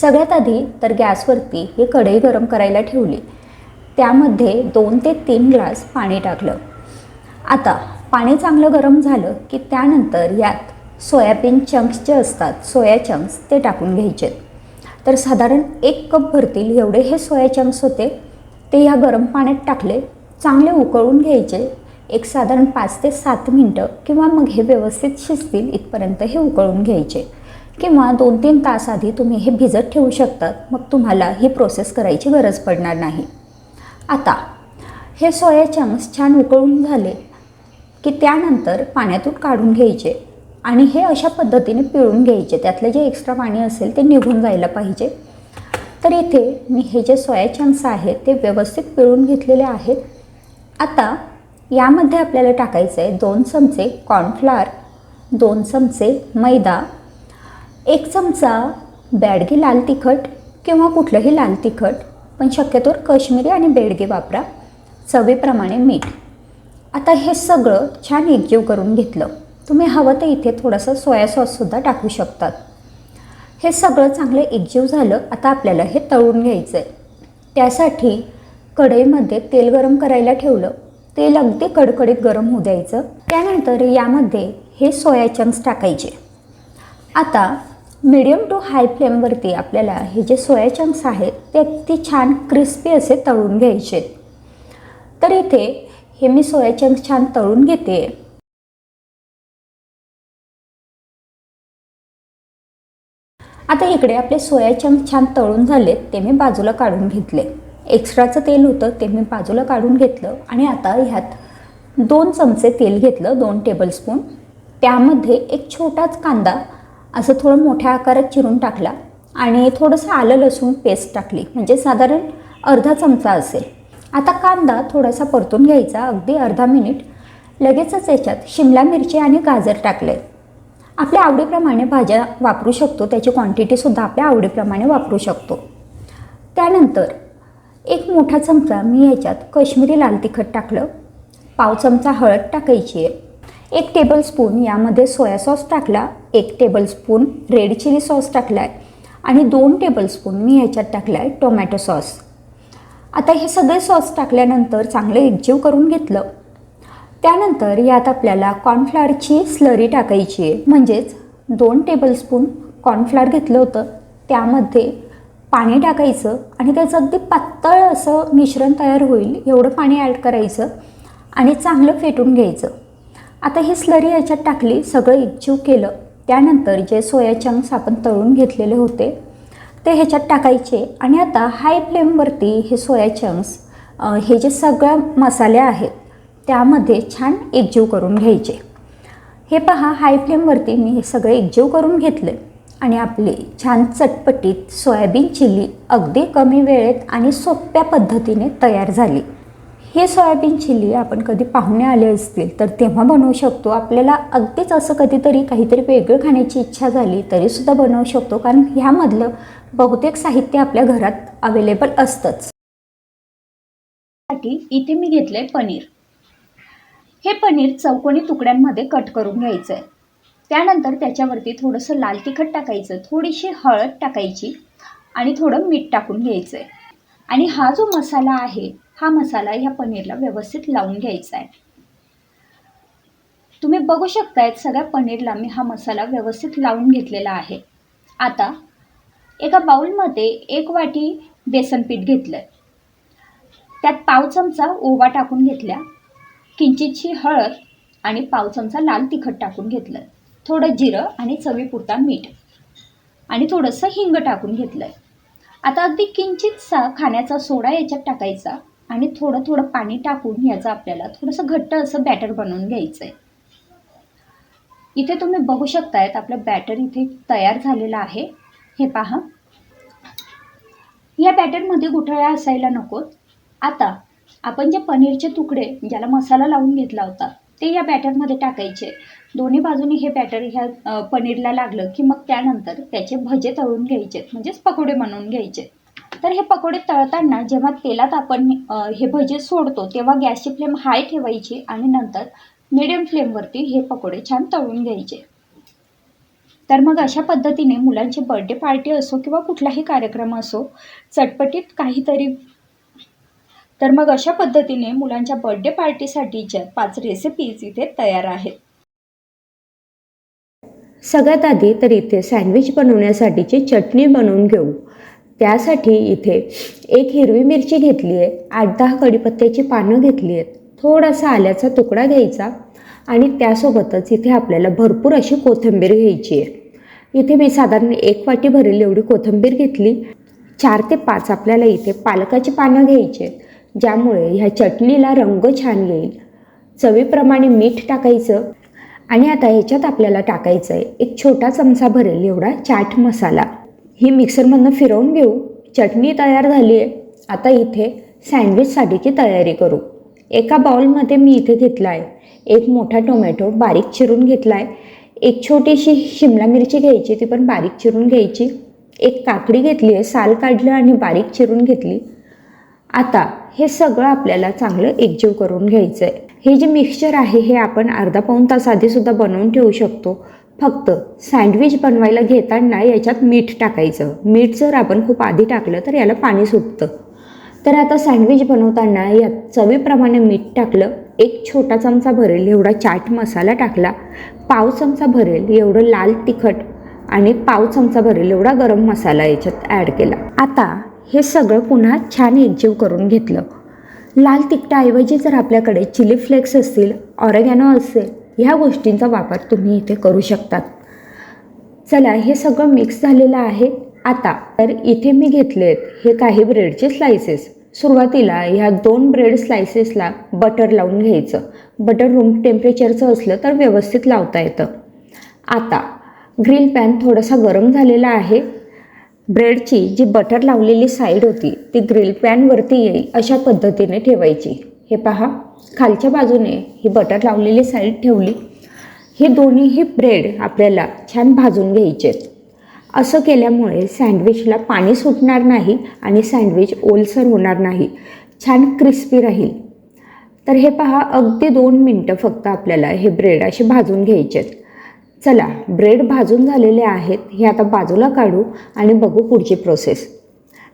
सगळ्यात आधी तर गॅसवरती ही कढई गरम करायला ठेवली. त्यामध्ये दोन ते तीन ग्लास पाणी टाकलं. आता पाणी चांगलं गरम झालं की त्यानंतर यात सोयाबीन चंक्स जे असतात सोया चंक्स ते टाकून घ्यायचे. तर साधारण एक कप भरतील एवढे हे सोया चंक्स होते. ते या गरम पाण्यात टाकले चांगले उकळून घ्यायचे. एक साधारण पाच ते सात मिनटं किंवा मग हे व्यवस्थित शिजतील इथपर्यंत हे उकळून घ्यायचे. किंवा दोन तीन तास आधी तुम्ही हे भिजत ठेवू शकतात. मग तुम्हाला ही प्रोसेस करायची गरज पडणार नाही. आता हे सोया चंक्स छान उकळून झाले की त्यानंतर पाण्यातून काढून घ्यायचे आणि हे अशा पद्धतीने पिळून घ्यायचे. त्यातलं जे एक्स्ट्रा पाणी असेल ते निघून जायला पाहिजे. तर इथे मी हे जे सोया चंक्स आहेत ते व्यवस्थित पिळून घेतलेले आहेत. आता यामध्ये आपल्याला टाकायचं आहे दोन चमचे कॉर्नफ्लॉर दोन चमचे मैदा एक चमचा बॅडगी लाल तिखट किंवा कुठलंही लाल तिखट पण शक्यतोवर काश्मीरी आणि बेडगे वापरा. चवीप्रमाणे मीठ. आता हे सगळं छान एकजीव करून घेतलं. तुम्ही हवं तर इथे थोडंसं सोया सॉससुद्धा टाकू शकतात. हे सगळं चांगलं एकजीव झालं आता आपल्याला हे तळून घ्यायचं आहे त्यासाठी कढईमध्ये तेल गरम करायला ठेवलं. तेल अगदी कडकडीत गरम होऊ द्यायचं. त्यानंतर यामध्ये हे सोया चंक्स टाकायचे. आता मिडियम टू हाय फ्लेमवरती आपल्याला हे जे सोया चंक्स आहेत ते अगदी छान क्रिस्पी असे तळून घ्यायचे. तर इथे हे मी सोया चंक्स छान तळून घेते. आता इकडे आपले सोया चंक्स छान तळून झालेत ते मी बाजूला काढून घेतले. एक्स्ट्राचं तेल होतं ते मी बाजूला काढून घेतलं आणि आता ह्यात दोन चमचे तेल घेतलं दोन टेबलस्पून त्यामध्ये एक छोटाच कांदा असं थोडं मोठ्या आकारात चिरून टाकला आणि थोडंसं आलं लसूण पेस्ट टाकली. म्हणजे साधारण अर्धा चमचा असेल. आता कांदा थोडासा परतून घ्यायचा अगदी अर्धा मिनिट लगेचच याच्यात शिमला मिरची आणि गाजर टाकले आपल्या आवडीप्रमाणे भाज्या वापरू शकतो त्याची क्वांटिटीसुद्धा आपल्या आवडीप्रमाणे वापरू शकतो. त्यानंतर एक मोठा चमचा मी याच्यात काश्मीरी लाल तिखट टाकलं. पाव चमचा हळद टाकायची आहे. एक टेबलस्पून यामध्ये सोया सॉस टाकला एक टेबलस्पून रेड चिली सॉस टाकला आहे आणि दोन टेबलस्पून मी ह्याच्यात टाकला आहे टोमॅटो सॉस आता हे सगळे सॉस टाकल्यानंतर चांगलं एकजीव करून घेतलं. त्यानंतर यात आपल्याला कॉर्नफ्लॉरची स्लरी टाकायची आहे. म्हणजेच दोन टेबलस्पून कॉर्नफ्लॉर घेतलं होतं. त्यामध्ये पाणी टाकायचं आणि त्याचं अगदी पातळ असं मिश्रण तयार होईल. एवढं पाणी ॲड करायचं आणि चांगलं फेटून घ्यायचं. आता ही स्लरी याच्यात टाकली सगळं एकजीव केलं. त्यानंतर जे सोया चंक्स आपण तळून घेतलेले होते ते ह्याच्यात टाकायचे. आणि आता हाय फ्लेमवरती हे सोया चंक्स हे जे सगळं मसाले आहेत त्यामध्ये छान एकजीव करून घ्यायचे. हे पहा हाय फ्लेमवरती मी हे सगळं एकजीव करून घेतले. आणि आपली छान चटपटीत सोयाबीन चिल्ली अगदी कमी वेळेत आणि सोप्या पद्धतीने तयार झाली. हे सोयाबीन चिल्ली आपण कधी पाहुणे आले असतील तर तेव्हा बनवू शकतो. आपल्याला अगदीच असं कधीतरी काहीतरी वेगळं खाण्याची इच्छा झाली तरीसुद्धा बनवू शकतो. कारण ह्यामधलं बहुतेक साहित्य आपल्या घरात अवेलेबल असतंच. साठी इथे मी घेतलंय पनीर. हे पनीर चौकोनी तुकड्यांमध्ये कट करून घ्यायचं आहे त्यानंतर त्याच्यावरती थोडंसं लाल तिखट टाकायचं थोडीशी हळद टाकायची आणि थोडं मीठ टाकून घ्यायचं आहे आणि हा जो मसाला आहे हा मसाला ह्या पनीरला व्यवस्थित लावून घ्यायचा आहे. तुम्ही बघू शकतायत सगळ्या पनीरला मी हा मसाला व्यवस्थित लावून घेतलेला आहे. आता एका बाउलमध्ये एक वाटी बेसन पीठ घेतलं आहे त्यात पाव चमचा ओवा टाकून घेतल्या किंचितशी हळद आणि पाव चमचा लाल तिखट टाकून घेतलं थोडं जिरं आणि चवीपुरता मीठ आणि थोडंसं हिंग टाकून घेतलं आहे आता अगदी किंचितसा खाण्याचा सोडा याच्यात टाकायचा. आणि थोडं थोडं पाणी टाकून ह्याचं आपल्याला थोडंसं घट्ट असं बॅटर बनवून घ्यायचं आहे इथे तुम्ही बघू शकतायत आपलं बॅटर इथे तयार झालेलं आहे. हे पहा. या बॅटरमध्ये गुठळ्या असायला नकोत. आता आपण जे पनीरचे तुकडे ज्याला मसाला लावून घेतला होता ते या बॅटरमध्ये टाकायचे. दोन्ही बाजूने हे बॅटर ह्या पनीरला लागलं की मग त्यानंतर त्याचे भजे तळून घ्यायचे म्हणजेच पकोडे बनवून घ्यायचे तर हे पकोडे तळताना जेव्हा तेलात आपण हे भजे सोडतो तेव्हा गॅसची फ्लेम हाय ठेवायची आणि नंतर मिडियम फ्लेमवरती हे पकोडे छान तळून घ्यायचे. तर मग अशा पद्धतीने मुलांची बर्थडे पार्टी असो किंवा कुठलाही कार्यक्रम असो चटपटीत काहीतरी तर मग अशा पद्धतीने मुलांच्या बर्थडे पार्टीसाठीच्या पाच रेसिपीज इथे तयार आहेत. सगळ्यात आधी तर इथे सँडविच बनवण्यासाठीची चटणी बनवून घेऊ. त्यासाठी इथे एक हिरवी मिरची घेतली आहे आठ दहा कडीपत्त्याची पानं घेतली आहेत. थोडासा आल्याचा तुकडा घ्यायचा आणि त्यासोबतच इथे आपल्याला भरपूर अशी कोथिंबीर घ्यायची आहे. इथे मी साधारण एक वाटी भरेल एवढी कोथिंबीर घेतली. चार ते पाच आपल्याला इथे पालकाची पानं घ्यायची आहेत ज्यामुळे ह्या चटणीला रंग छान येईल. चवीप्रमाणे मीठ टाकायचं आणि आता ह्याच्यात आपल्याला टाकायचं आहे एक छोटा चमचा भरेल एवढा चाट मसाला. ही मिक्सरमधनं फिरवून घेऊ. चटणी तयार झाली आहे आता इथे सँडविचसाठीची तयारी करू. एका बाउलमध्ये मी इथे घेतला आहे एक मोठा टोमॅटो बारीक चिरून घेतला आहे एक छोटीशी शिमला मिरची घ्यायची ती पण बारीक चिरून घ्यायची. एक काकडी घेतली आहे साल काढलं आणि बारीक चिरून घेतली. आता हे सगळं आपल्याला चांगलं एकजीव करून घ्यायचं आहे हे जे मिक्सचर आहे हे आपण अर्धा पाऊण तास आधीसुद्धा बनवून ठेवू शकतो. फक्त सँडविच बनवायला घेताना याच्यात मीठ टाकायचं. मीठ जर आपण खूप आधी टाकलं तर याला पाणी सुटतं. तर आता सँडविच बनवताना यात चवीप्रमाणे मीठ टाकलं. एक छोटा चमचा भरेल एवढा चाट मसाला टाकला. पाव चमचा भरेल एवढं लाल तिखट आणि पाव चमचा भरेल एवढा गरम मसाला याच्यात ॲड केला. आता हे सगळं पुन्हा छान एकजीव करून घेतलं. लाल तिखटाऐवजी जर आपल्याकडे चिली फ्लेक्स असतील ऑरेगॅनो असेल ह्या गोष्टींचा वापर तुम्ही इथे करू शकतात. चला हे सगळं मिक्स झालेलं आहे आता. तर इथे मी घेतले आहेत हे काही ब्रेडचे स्लायसेस सुरुवातीला ह्या दोन ब्रेड स्लायसेसला बटर लावून घ्यायचं. बटर रूम टेम्परेचरचं असलं तर व्यवस्थित लावता येतं. आता ग्रिल पॅन थोडासा गरम झालेला आहे. ब्रेडची जी बटर लावलेली साईड होती ती ग्रिल पॅनवरती येईल अशा पद्धतीने ठेवायची. हे पहा. खालच्या बाजूने ही बटर लावलेली साईड ठेवली. हे दोन्हीही ब्रेड आपल्याला छान भाजून घ्यायचे. असं केल्यामुळे सँडविचला पाणी सुटणार नाही आणि सँडविच ओलसर होणार नाही. छान क्रिस्पी राहील. तर हे पहा अगदी दोन मिनटं फक्त आपल्याला हे ब्रेड असे भाजून घ्यायचे आहेत. चला ब्रेड भाजून झालेले आहेत हे आता बाजूला काढू आणि बघू पुढची प्रोसेस.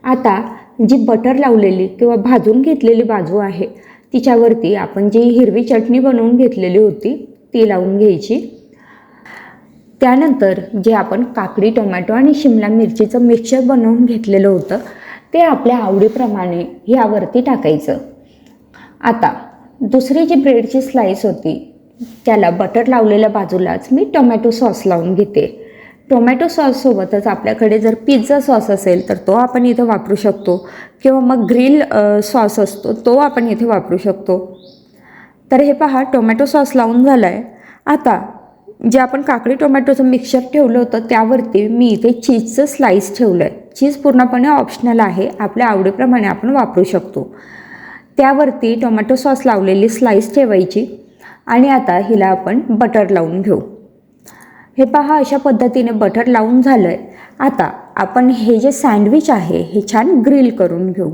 आता जी बटर लावलेली किंवा भाजून घेतलेली बाजू आहे तिच्यावरती आपण जी हिरवी चटणी बनवून घेतलेली होती ती लावून घ्यायची. त्यानंतर जे आपण काकडी टोमॅटो आणि शिमला मिरचीचं मिक्सचर बनवून घेतलेलं होतं ते आपल्या आवडीप्रमाणे यावरती टाकायचं. आता दुसरी जी ब्रेडची स्लाईस होती त्याला बटर लावलेल्या बाजूलाच मी टोमॅटो सॉस लावून घेते. टोमॅटो सॉससोबतच आपल्याकडे जर पिझ्झा सॉस असेल तर तो आपण इथे वापरू शकतो. किंवा मग ग्रिल सॉस असतो तो आपण इथे वापरू शकतो. तर हे पहा टोमॅटो सॉस लावून झाला आहे आता जे आपण काकडी टोमॅटोचं मिक्सर ठेवलं होतं त्यावरती मी इथे चीजचं स्लाईस ठेवलं आहे चीज पूर्णपणे ऑप्शनल आहे आपल्या आवडीप्रमाणे आपण वापरू शकतो. त्यावरती टोमॅटो सॉस लावलेली स्लाईस ठेवायची. आणि आता हिला आपण बटर लावून घेऊ. हे पहा अशा पद्धतीने बटर लावून झालं आहे आता आपण हे जे सँडविच आहे हे छान ग्रिल करून घेऊ.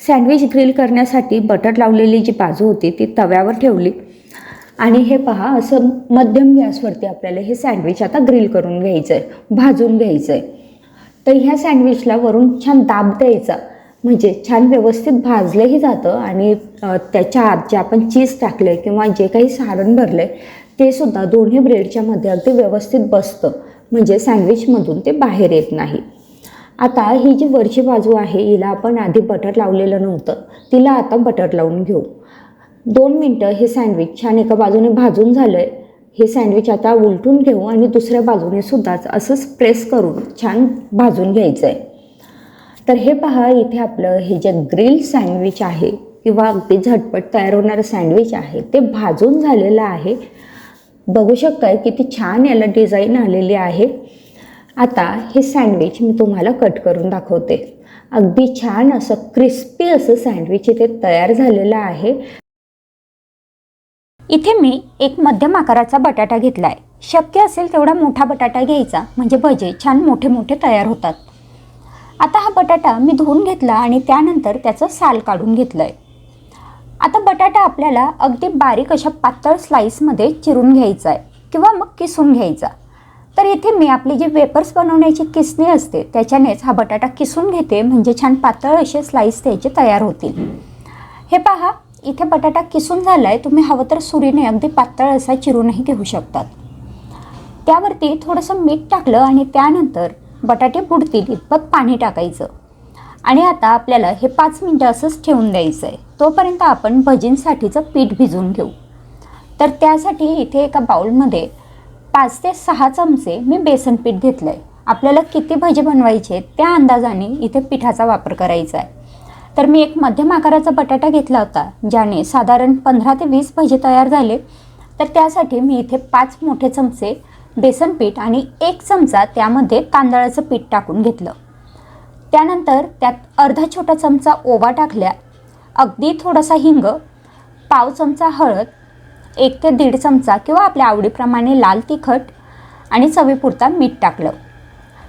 सँडविच ग्रिल करण्यासाठी बटर लावलेली जी बाजू होती ती तव्यावर ठेवली. आणि हे पहा असं मध्यम गॅसवरती आपल्याला हे सँडविच आता ग्रिल करून घ्यायचं आहे भाजून घ्यायचं आहे तर ह्या सँडविचला वरून छान दाब द्यायचा. म्हणजे छान व्यवस्थित भाजलंही जातं आणि त्याच्या आत जे आपण चीज टाकलं आहे किंवा जे काही सारण भरलं आहे ते सुद्धा दोन्ही ब्रेडच्या मध्ये अगदी व्यवस्थित बसतं. म्हणजे सँडविचमधून ते बाहेर येत नाही. आता ही जी वरची बाजू आहे हिला आपण आधी बटर लावलेलं नव्हतं. तिला आता बटर लावून घेऊ. दोन मिनटं हे सँडविच छान एका बाजूने भाजून झालं आहे हे सँडविच आता उलटून घेऊ आणि दुसऱ्या बाजूने सुद्धाच असंच प्रेस करून छान भाजून घ्यायचं आहे तर हे पहा इथे आपलं हे जे ग्रिल सँडविच आहे किंवा अगदी झटपट तयार होणारं सँडविच आहे ते भाजून झालेलं आहे. बघू शकताय किती छान याला डिझाईन आलेली आहे. आता हे सँडविच मी तुम्हाला कट करून दाखवते. अगदी छान असं क्रिस्पी असं सँडविच इथे तयार झालेलं आहे. इथे मी एक मध्यम आकाराचा बटाटा घेतला आहे शक्य असेल तेवढा मोठा बटाटा घ्यायचा म्हणजे भजे छान मोठे मोठे तयार होतात. आता हा बटाटा मी धुवून घेतला आणि त्यानंतर त्याचं साल काढून घेतलं आहे आता बटाटा आपल्याला अगदी बारीक अशा पातळ स्लाईसमध्ये चिरून घ्यायचा आहे किंवा मग किसून घ्यायचा. तर इथे मी आपली जी वेपर्स बनवण्याची किसणी असते त्याच्यानेच हा बटाटा किसून घेते. म्हणजे छान पातळ असे स्लाईस त्याचे तयार होतील. हे पहा इथे बटाटा किसून झाला आहे तुम्ही हवं तर सुरीने अगदी पातळ असा चिरूनही घेऊ शकतात. त्यावरती थोडंसं मीठ टाकलं आणि त्यानंतर बटाटे बुडतील इतपत पाणी टाकायचं. आणि आता आपल्याला हे पाच मिनटं असंच ठेवून द्यायचं आहे तोपर्यंत आपण भजींसाठीचं पीठ भिजवून घेऊ. तर त्यासाठी इथे एका बाउलमध्ये पाच ते सहा चमचे मी बेसन पीठ घेतलं आहे आपल्याला किती भजी बनवायचे त्या अंदाजाने इथे पिठाचा वापर करायचा आहे तर मी एक मध्यम आकाराचा बटाटा घेतला होता ज्याने साधारण पंधरा ते वीस भजी तयार झाले. तर त्यासाठी मी इथे पाच मोठे चमचे बेसन पीठ आणि एक चमचा त्यामध्ये तांदळाचं पीठ टाकून घेतलं. त्यानंतर त्यात अर्धा छोटा चमचा ओवा टाकल्या. अगदी थोडासा हिंग पाव चमचा हळद एक ते दीड चमचा किंवा आपल्या आवडीप्रमाणे लाल तिखट आणि चवीपुरता मीठ टाकलं.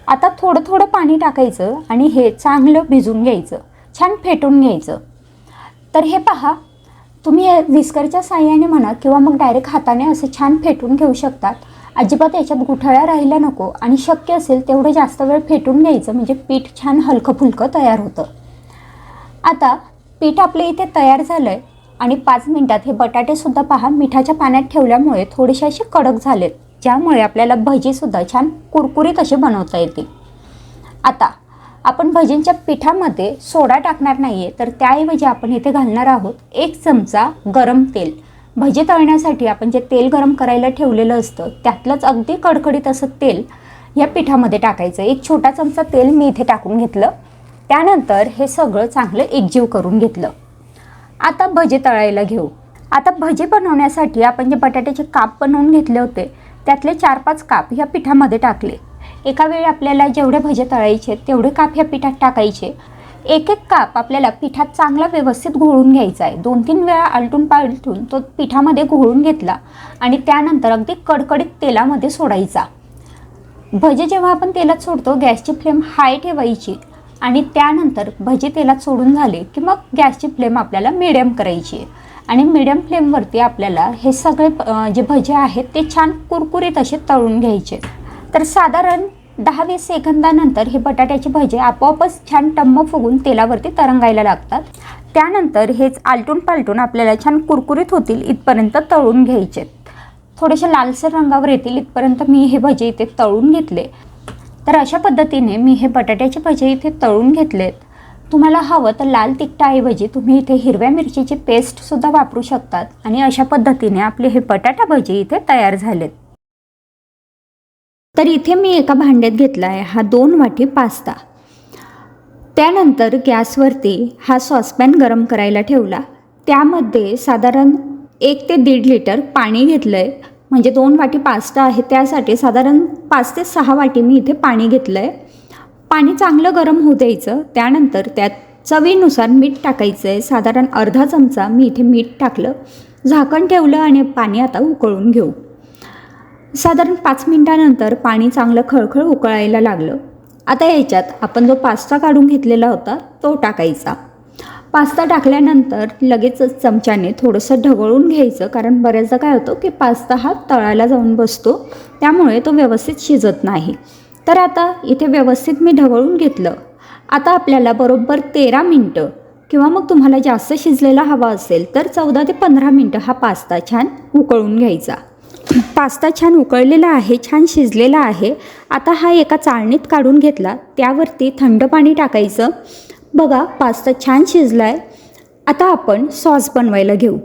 आता थोडं थोडं पाणी टाकायचं आणि हे चांगलं भिजून घ्यायचं. छान फेटून घ्यायचं. तर हे पहा तुम्ही विस्करच्या साह्याने म्हणा किंवा मग डायरेक्ट हाताने असं छान फेटून घेऊ शकतात. अजिबात याच्यात गुठळ्या राहिल्या नको. आणि शक्य असेल तेवढं जास्त वेळ फेटून घ्यायचं. म्हणजे पीठ छान हलकं फुलकं तयार होतं. आता पीठ आपलं इथे तयार झालं आहे आणि पाच मिनटात हे बटाटेसुद्धा पहा मिठाच्या पाण्यात ठेवल्यामुळे थोडेसे असे कडक झालेत. ज्यामुळे आपल्याला भजीसुद्धा छान कुरकुरीत असे बनवता येतील. आता आपण भजींच्या पिठामध्ये सोडा टाकणार नाही आहे तर त्याऐवजी आपण इथे घालणार आहोत एक चमचा गरम तेल. भजे तळण्यासाठी आपण जे तेल गरम करायला ठेवलेलं असतं त्यातलंच अगदी कडकडीत असं तेल या पिठामध्ये टाकायचं. एक छोटा चमचा तेल मी इथे टाकून घेतलं. त्यानंतर हे सगळं चांगलं एकजीव करून घेतलं. आता भजे तळायला घेऊ. आता भजे बनवण्यासाठी आपण जे बटाट्याचे काप बनवून घेतले होते त्यातले चार पाच काप ह्या पिठामध्ये टाकले. एका वेळी आपल्याला जेवढे भजे तळायचे तेवढे काप ह्या पिठात टाकायचे. एक एक काप आपल्याला पिठात चांगला व्यवस्थित घोळून घ्यायचा आहे. दोन तीन वेळा आलटून पालटून तो पिठामध्ये घोळून घेतला आणि त्यानंतर अगदी कडकडीत तेलामध्ये सोडायचा. भजे जेव्हा आपण तेलात सोडतो गॅसची फ्लेम हाय ठेवायची आणि त्यानंतर भजे तेलात सोडून झाले की मग गॅसची फ्लेम आपल्याला मिडियम करायची आहे. आणि मिडियम फ्लेमवरती आपल्याला हे सगळे जे भजे आहेत ते छान कुरकुरीत असे तळून घ्यायचे. तर साधारण दहा वीस सेकंदानंतर हे बटाट्याचे भजे आपोआपच छान टम्म फुगून तेलावरती तरंगायला लागतात. त्यानंतर हेच आलटून पालटून आपल्याला छान कुरकुरीत होतील इथपर्यंत तळून घ्यायचे. थोडेसे लालसर रंगावर येतील इथपर्यंत मी हे भजे इथे तळून घेतले. तर अशा पद्धतीने मी हे बटाट्याचे भजे इथे तळून घेतलेत. तुम्हाला हवं तर लाल तिखटाऐवजी तुम्ही इथे हिरव्या मिरचीची पेस्टसुद्धा वापरू शकतात आणि अशा पद्धतीने आपले हे बटाटा भजे इथे तयार झालेत. तर इथे मी एका भांड्यात घेतला आहे हा दोन वाटी पास्ता. त्यानंतर गॅसवरती हा सॉसपॅन गरम करायला ठेवला. त्यामध्ये साधारण एक ते दीड लिटर पाणी घेतलं आहे म्हणजे दोन वाटी पास्ता आहे त्यासाठी साधारण पाच ते सहा वाटी मी इथे पाणी घेतलं आहे पाणी चांगलं गरम होऊ द्यायचं. त्यानंतर त्यात चवीनुसार मीठ टाकायचं आहे साधारण अर्धा चमचा मी इथे मीठ टाकलं. झाकण ठेवलं आणि पाणी आता उकळून घेऊ. साधारण पाच मिनटानंतर पाणी चांगलं खळखळ उकळायला लागलं. आता याच्यात आपण जो पास्ता काढून घेतलेला होता तो टाकायचा. पास्ता टाकल्यानंतर लगेचच चमच्याने थोडंसं ढवळून घ्यायचं कारण बऱ्याचदा काय होतं की पास्ता हा तळायला जाऊन बसतो त्यामुळे तो व्यवस्थित शिजत नाही. तर आता इथे व्यवस्थित मी ढवळून घेतलं. आता आपल्याला बरोबर तेरा मिनटं किंवा मग तुम्हाला जास्त शिजलेला हवा असेल तर चौदा ते पंधरा मिनटं हा पास्ता छान उकळून घ्यायचा. पास्ता छान उकळलेला आहे छान शिजलेला आहे. आता हा एका चाळणीत काढून घेतला. त्यावरती थंड पाणी टाकायचं. बघा पास्ता छान शिजला आहे आता आपण सॉस बनवायला घेऊ.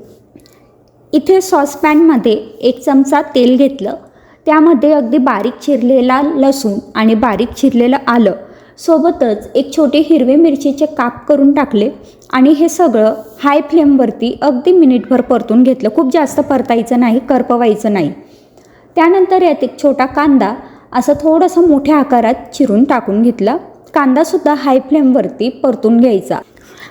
इथे सॉसपॅनमध्ये एक चमचा तेल घेतलं. त्यामध्ये अगदी बारीक चिरलेला लसूण आणि बारीक चिरलेलं आलं. सोबतच एक छोटे हिरवे मिरचीचे काप करून टाकले आणि हे सगळं हाय फ्लेमवरती अगदी मिनिटभर परतून घेतलं. खूप जास्त परतायचं नाही करपवायचं नाही. त्यानंतर यात एक छोटा कांदा असं थोडंसं मोठ्या आकारात चिरून टाकून घेतला. कांदासुद्धा हाय फ्लेमवरती परतून घ्यायचा.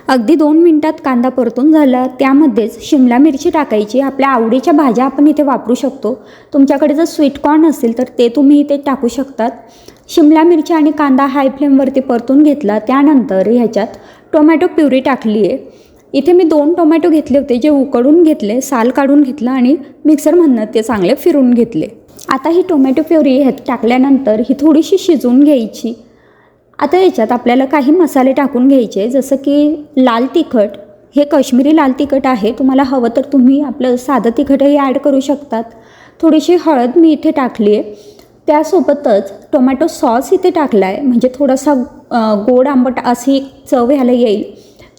अगदी दोन मिनटात कांदा परतून झाला. त्यामध्येच शिमला मिरची टाकायची. आपल्या आवडीच्या भाज्या आपण इथे वापरू शकतो. तुमच्याकडे जर स्वीटकॉर्न असेल तर ते तुम्ही इथे टाकू शकतात. शिमला मिरची आणि कांदा हाय फ्लेमवरती परतून घेतला. त्यानंतर ह्याच्यात टोमॅटो प्युरी टाकली आहे. इथे मी दोन टोमॅटो घेतले होते जे उकडून घेतले साल काढून घेतलं आणि मिक्सरमधनं ते चांगले फिरून घेतले. आता ही टोमॅटो प्युरी ह्यात टाकल्यानंतर ही थोडीशी शिजवून घ्यायची. आता याच्यात आपल्याला काही मसाले टाकून घ्यायचे जसं की लाल तिखट. हे काश्मीरी लाल तिखट आहे तुम्हाला हवं तर तुम्ही आपलं साधं तिखटही ॲड करू शकतात. थोडीशी हळद मी इथे टाकली आहे. त्यासोबतच टोमॅटो सॉस इथे टाकला आहे म्हणजे थोडासा गोड आंबट अशी एक चव ह्याला येईल.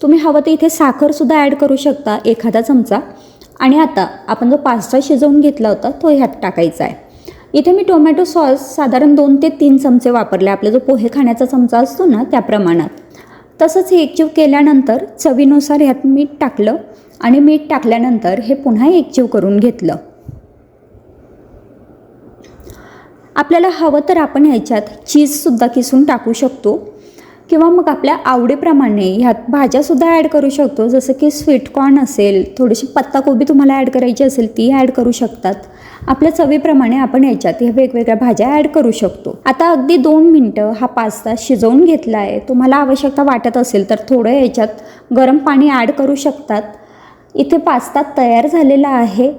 तुम्ही हवं तर इथे साखरसुद्धा ॲड करू शकता एखादा चमचा. आणि आता आपण जो पास्ता शिजवून घेतला होता तो ह्यात टाकायचा आहे. इथे मी टोमॅटो सॉस साधारण दोन ते तीन चमचे वापरले. आपला जो पोहे खाण्याचा चमचा असतो ना त्या प्रमाणात. तसंच हे एकजीव केल्यानंतर चवीनुसार ह्यात मीठ टाकलं. आणि मीठ टाकल्यानंतर हे पुन्हा एकजीव करून घेतलं. आपल्याला हवं तर आपण ह्याच्यात चीजसुद्धा किसून टाकू शकतो. किंवा मग आपल्या आवडीप्रमाणे ह्यात भाज्यासुद्धा ॲड करू शकतो. जसं की स्वीटकॉर्न असेल थोडीशी पत्ताकोबी तुम्हाला ॲड करायची असेल ती ॲड करू शकतात. आपल्या चवीप्रमाणे आपण ह्याच्यात ह्या वेगवेगळ्या भाज्या ॲड करू शकतो. आता अगदी दोन मिनटं हा पास्ता शिजवून घेतला आहे तुम्हाला आवश्यकता वाटत असेल तर थोडं याच्यात गरम पाणी ॲड करू शकतात. इथे पास्ता तयार झालेला आहे.